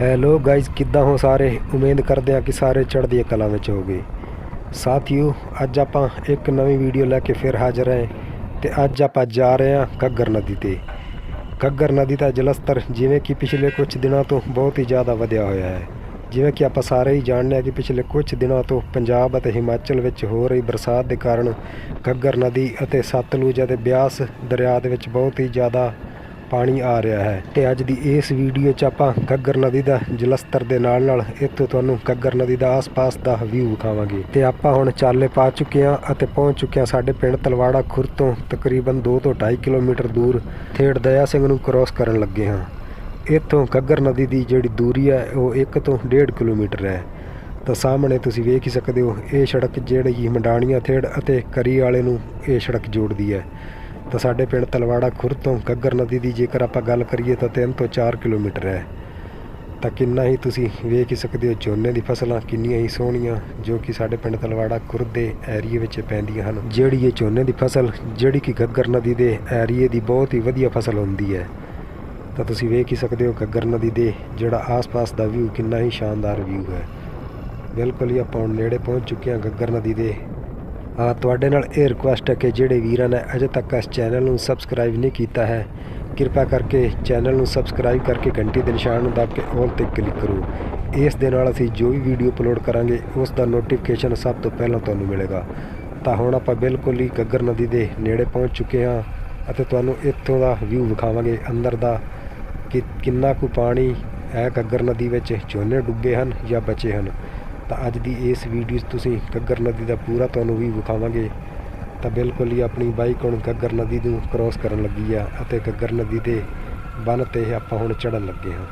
Hello guys ਕਿੱਦਾਂ ਹੋ ਸਾਰੇ? ਉਮੀਦ ਕਰਦੇ ਹਾਂ ਕਿ ਸਾਰੇ ਚੜ੍ਹਦੀ ਕਲਾ ਵਿੱਚ ਹੋਗੇ ਸਾਥੀਓ, ਅੱਜ ਆਪਾਂ ਇੱਕ ਨਵੀਂ ਵੀਡੀਓ ਲੈ ਕੇ ਫਿਰ ਹਾਜ਼ਰ ਹਾਂ ਤੇ ਅੱਜ ਆਪਾਂ ਜਾ ਰਹੇ ਹਾਂ ਘੱਗਰ ਨਦੀ ਤੇ। ਘੱਗਰ ਨਦੀ ਦਾ ਜਲਸਤਰ ਜਿਵੇਂ ਕਿ ਪਿਛਲੇ ਕੁਝ ਦਿਨਾਂ ਤੋਂ ਬਹੁਤ ਹੀ ਜ਼ਿਆਦਾ ਵਧਿਆ ਹੋਇਆ ਹੈ। ਜਿਵੇਂ ਕਿ ਆਪਾਂ ਸਾਰੇ ਹੀ ਜਾਣਦੇ ਹਾਂ ਕਿ ਪਿਛਲੇ ਕੁਝ ਦਿਨਾਂ ਤੋਂ ਪੰਜਾਬ ਅਤੇ ਹਿਮਾਚਲ ਵਿੱਚ ਹੋ ਰਹੀ ਬਰਸਾਤ ਦੇ ਕਾਰਨ ਘੱਗਰ ਨਦੀ ਅਤੇ ਸਤਲੁਜ ਅਤੇ ਬਿਆਸ ਦਰਿਆ ਦੇ ਵਿੱਚ ਬਹੁਤ ਹੀ ਜ਼ਿਆਦਾ ਪਾਣੀ ਆ ਰਿਹਾ ਹੈ ਤੇ ਅੱਜ ਦੀ ਇਸ ਵੀਡੀਓ 'ਚ ਆਪਾਂ ਗੱਗਰ ਨਦੀ ਦਾ ਜਲਸਤਰ ਦੇ ਨਾਲ ਨਾਲ ਇੱਥੋਂ ਤੁਹਾਨੂੰ ਗੱਗਰ ਨਦੀ ਦਾ ਆਸ-ਪਾਸ ਦਾ ਵਿਊ ਵਿਖਾਵਾਂਗੇ। ਤੇ ਆਪਾਂ ਹੁਣ ਚਾਲੇ ਪਾ ਚੁੱਕੇ ਹਾਂ ਅਤੇ ਪਹੁੰਚ ਚੁੱਕੇ ਹਾਂ ਸਾਡੇ ਪਿੰਡ ਤਲਵਾੜਾ ਖੁਰ ਤੋਂ ਤਕਰੀਬਨ 2 ਤੋਂ 2.5 ਕਿਲੋਮੀਟਰ ਦੂਰ ਥੇੜ ਦਇਆ ਸਿੰਘ ਨੂੰ ਕ੍ਰੋਸ ਕਰਨ ਲੱਗੇ ਹਾਂ। ਇੱਥੋਂ ਗੱਗਰ ਨਦੀ ਦੀ ਜਿਹੜੀ ਦੂਰੀ ਹੈ, ਉਹ 1 ਤੋਂ 1.5 ਕਿਲੋਮੀਟਰ ਹੈ। ਤਾਂ ਸਾਹਮਣੇ ਤੁਸੀਂ ਵੇਖ ਹੀ ਸਕਦੇ ਹੋ, ਇਹ ਸੜਕ ਜਿਹੜੀ ਮੰਡਾਣੀਆਂ ਥੇੜ ਅਤੇ ਕਰੀ ਵਾਲੇ ਨੂੰ ਇਹ ਸੜਕ ਜੋੜਦੀ ਹੈ। ਤਾਂ ਸਾਡੇ ਪਿੰਡ ਤਲਵਾੜਾ ਖੁਰ ਤੋਂ ਗੱਗਰ ਨਦੀ ਦੀ ਜੇਕਰ ਆਪਾਂ ਗੱਲ ਕਰੀਏ ਤਾਂ 3 ਤੋਂ 4 ਕਿਲੋਮੀਟਰ ਹੈ। ਤਾਂ ਕਿੰਨਾ ਹੀ ਤੁਸੀਂ ਵੇਖ ਹੀ ਸਕਦੇ ਹੋ ਝੋਨੇ ਦੀ ਫਸਲਾਂ ਕਿੰਨੀਆਂ ਹੀ ਸੋਹਣੀਆਂ ਜੋ ਕਿ ਸਾਡੇ ਪਿੰਡ ਤਲਵਾੜਾ ਖੁਰ ਦੇ ਏਰੀਏ ਵਿੱਚ ਪੈਂਦੀਆਂ ਹਨ। ਜਿਹੜੀ ਇਹ ਝੋਨੇ ਦੀ ਫਸਲ, ਜਿਹੜੀ ਕਿ ਗੱਗਰ ਨਦੀ ਦੇ ਏਰੀਏ ਦੀ ਬਹੁਤ ਹੀ ਵਧੀਆ ਫਸਲ ਹੁੰਦੀ ਹੈ। ਤਾਂ ਤੁਸੀਂ ਵੇਖ ਹੀ ਸਕਦੇ ਹੋ ਗੱਗਰ ਨਦੀ ਦੇ ਜਿਹੜਾ ਆਸ-ਪਾਸ ਦਾ ਵਿਊ ਕਿੰਨਾ ਹੀ ਸ਼ਾਨਦਾਰ ਵਿਊ ਹੈ। ਬਿਲਕੁਲ ਹੀ ਆਪਾਂ ਹੁਣ ਨੇੜੇ ਪਹੁੰਚ ਚੁੱਕੇ ਹਾਂ ਗੱਗਰ ਨਦੀ ਦੇ ਹਾਂ ਤੁਹਾਡੇ ਨਾਲ ਇਹ ਰਿਕੁਐਸਟ ਹੈ ਕਿ ਜਿਹੜੇ ਵੀਰਾਂ ਨੇ ਅਜੇ ਤੱਕ ਇਸ ਚੈਨਲ ਨੂੰ ਸਬਸਕ੍ਰਾਈਬ ਨਹੀਂ ਕੀਤਾ ਹੈ, ਕਿਰਪਾ ਕਰਕੇ ਚੈਨਲ ਨੂੰ ਸਬਸਕ੍ਰਾਈਬ ਕਰਕੇ ਘੰਟੀ ਦੇ ਨਿਸ਼ਾਨ ਨੂੰ ਦਬ ਕੇ ਆਲ ਤੇ ਕਲਿੱਕ ਕਰੋ। ਇਸ ਦੇ ਨਾਲ ਅਸੀਂ ਜੋ ਵੀ ਵੀਡੀਓ ਅਪਲੋਡ ਕਰਾਂਗੇ, ਉਸ ਦਾ ਨੋਟੀਫਿਕੇਸ਼ਨ ਸਭ ਤੋਂ ਪਹਿਲਾਂ ਤੁਹਾਨੂੰ ਮਿਲੇਗਾ। ਤਾਂ ਹੁਣ ਆਪਾਂ ਬਿਲਕੁਲ ਹੀ ਗੱਗਰ ਨਦੀ ਦੇ ਨੇੜੇ ਪਹੁੰਚ ਚੁੱਕੇ ਹਾਂ ਅਤੇ ਤੁਹਾਨੂੰ ਇੱਥੋਂ ਦਾ ਵਿਊ ਵਿਖਾਵਾਂਗੇ। ਅੰਦਰ ਦਾ ਕਿ ਕਿੰਨਾ ਕੁ ਪਾਣੀ ਹੈ ਗੱਗਰ ਨਦੀ ਵਿੱਚ, ਝੋਨੇ ਡੁੱਬੇ ਹਨ ਜਾਂ ਬਚੇ ਹਨ। ਤਾਂ ਅੱਜ ਦੀ ਇਸ ਵੀਡੀਓ 'ਚ ਤੁਸੀਂ ਘੱਗਰ ਨਦੀ ਦਾ ਪੂਰਾ ਤੁਹਾਨੂੰ ਵੀ ਵਿਖਾਵਾਂਗੇ। ਤਾਂ ਬਿਲਕੁਲ ਹੀ ਆਪਣੀ ਬਾਈਕ ਹੁਣ ਘੱਗਰ ਨਦੀ ਨੂੰ ਕ੍ਰੋਸ ਕਰਨ ਲੱਗੀ ਆ ਅਤੇ ਘੱਗਰ ਨਦੀ ਦੇ ਬੰਨ ਤੇ ਆਪਾਂ ਹੁਣ ਚੜਨ ਲੱਗੇ ਹਾਂ।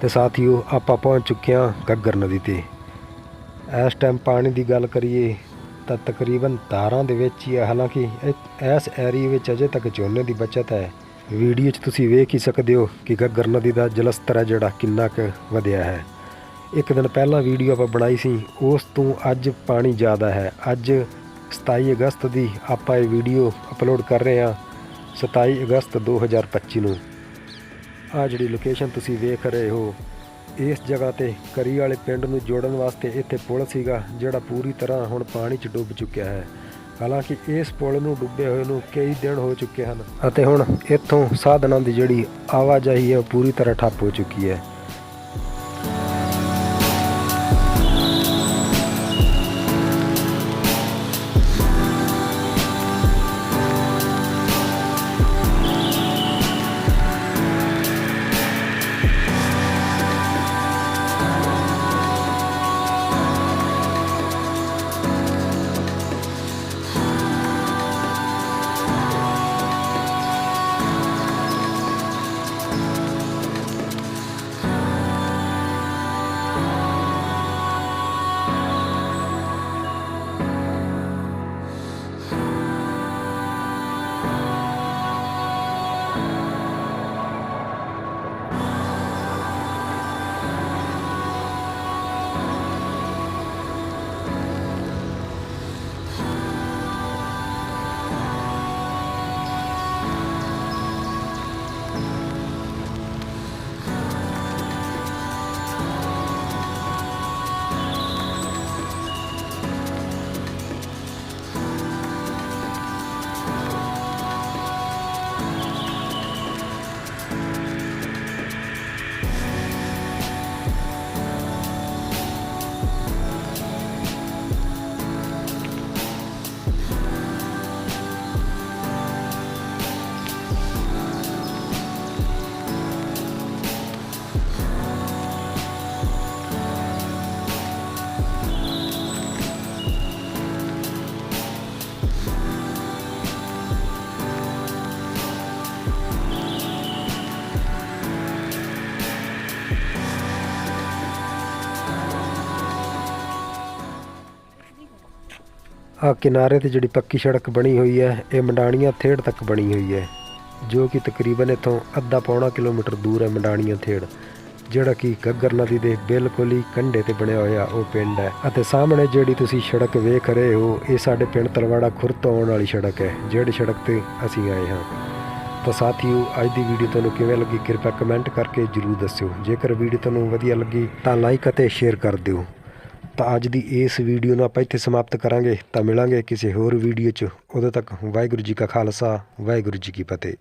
ਤੇ ਸਾਥੀਓ, ਆਪਾਂ ਪਹੁੰਚ ਚੁੱਕੇ ਹਾਂ ਘੱਗਰ ਨਦੀ ਤੇ। ਇਸ ਟਾਈਮ ਪਾਣੀ ਦੀ ਗੱਲ ਕਰੀਏ ਤਾਂ ਤਕਰੀਬਨ ਤਾਰਾਂ ਦੇ ਵਿੱਚ ਹੀ ਹੈ ਹਾਲਾਂਕਿ ਇਹ- ਇਸ ਏਰੀਏ ਵਿੱਚ ਅਜੇ ਤੱਕ ਝੋਨੇ ਦੀ ਬਚਤ ਹੈ। ਵੀਡੀਓ 'ਚ ਤੁਸੀਂ ਵੇਖ ਹੀ ਸਕਦੇ ਹੋ ਕਿ ਗੱਗਰ ਨਦੀ ਦਾ ਜਲਸਤਰ ਹੈ ਜਿਹੜਾ ਕਿੰਨਾ ਕੁ ਵਧਿਆ ਹੈ। ਇੱਕ ਦਿਨ ਪਹਿਲਾਂ ਵੀਡੀਓ ਆਪਾਂ ਬਣਾਈ ਸੀ, ਉਸ ਤੋਂ ਅੱਜ ਪਾਣੀ ਜ਼ਿਆਦਾ ਹੈ। ਅੱਜ 27 ਅਗਸਤ ਦੀ ਆਪਾਂ ਇਹ ਵੀਡੀਓ ਅਪਲੋਡ ਕਰ ਰਹੇ ਹਾਂ 27 ਅਗਸਤ 2025 ਨੂੰ। ਆ ਜਿਹੜੀ ਲੋਕੇਸ਼ਨ ਤੁਸੀਂ ਵੇਖ ਰਹੇ ਹੋ, ਇਸ ਜਗ੍ਹਾ ਤੇ ਕਰੀ ਵਾਲੇ ਪਿੰਡ ਨੂੰ ਜੋੜਨ ਵਾਸਤੇ ਇੱਥੇ ਪੁਲ ਸੀਗਾ, ਜਿਹੜਾ ਪੂਰੀ ਤਰ੍ਹਾਂ ਹੁਣ ਪਾਣੀ 'ਚ ਡੁੱਬ ਚੁੱਕਿਆ ਹੈ। ਹਾਲਾਂਕਿ ਇਸ ਪੁਲ ਨੂੰ ਡੁੱਬੇ ਹੋਏ ਨੂੰ ਕਈ ਦਿਨ ਹੋ ਚੁੱਕੇ ਹਨ ਅਤੇ ਹੁਣ ਇੱਥੋਂ ਸਾਧਨਾਂ ਦੀ ਜਿਹੜੀ ਆਵਾਜਾਈ ਹੈ ਉਹ ਪੂਰੀ ਤਰ੍ਹਾਂ ਠੱਪ ਹੋ ਚੁੱਕੀ ਹੈ। ਆ ਕਿਨਾਰੇ ਤੇ ਜਿਹੜੀ ਪੱਕੀ ਸੜਕ ਬਣੀ ਹੋਈ ਹੈ, ਇਹ ਮੰਡਾਣੀਆਂ ਥੇੜ ਤੱਕ ਬਣੀ ਹੋਈ ਹੈ, ਜੋ ਕਿ ਤਕਰੀਬਨ ਇੱਥੋਂ ਅੱਧਾ ਪੌਣਾ ਕਿਲੋਮੀਟਰ ਦੂਰ ਹੈ ਮੰਡਾਣੀਆਂ ਥੇੜ। ਜਿਹੜਾ ਕਿ ਗੱਗਰ ਨਦੀ ਦੇ ਬਿਲਕੁਲ ਹੀ ਕੰਢੇ ਤੇ ਬਣਿਆ ਹੋਇਆ ਉਹ ਪਿੰਡ ਹੈ। ਅਤੇ ਸਾਹਮਣੇ ਜਿਹੜੀ ਤੁਸੀਂ ਸੜਕ ਵੇਖ ਰਹੇ ਹੋ, ਇਹ ਸਾਡੇ ਪਿੰਡ ਤਲਵਾੜਾ ਖੁਰ ਤੋਂ ਆਉਣ ਵਾਲੀ ਸੜਕ ਹੈ, ਜਿਹੜੀ ਸੜਕ ਤੇ ਅਸੀਂ ਆਏ ਹਾਂ। ਤਾਂ ਸਾਥੀਓ, ਅੱਜ ਦੀ ਵੀਡੀਓ ਤੁਹਾਨੂੰ ਕਿਵੇਂ ਲੱਗੀ, ਕਿਰਪਾ ਕਮੈਂਟ ਕਰਕੇ ਜਰੂਰ ਦੱਸਿਓ। ਜੇਕਰ ਵੀਡੀਓ ਤੁਹਾਨੂੰ ਵਧੀਆ ਲੱਗੀ, ਤਾਂ ਲਾਈਕ ਅਤੇ ਸ਼ੇਅਰ ਕਰ ਦਿਓ। ਤਾਂ ਅੱਜ ਦੀ ਇਸ ਵੀਡੀਓ ਨੂੰ ਆਪਾਂ ਇੱਥੇ ਸਮਾਪਤ ਕਰਾਂਗੇ। ਤਾਂ ਮਿਲਾਂਗੇ ਕਿਸੇ ਹੋਰ ਵੀਡੀਓ 'ਚ। ਉਦੋਂ ਤੱਕ ਵਾਹਿਗੁਰੂ ਜੀ ਕਾ ਖਾਲਸਾ, ਵਾਹਿਗੁਰੂ ਜੀ ਕੀ ਫਤਿਹ।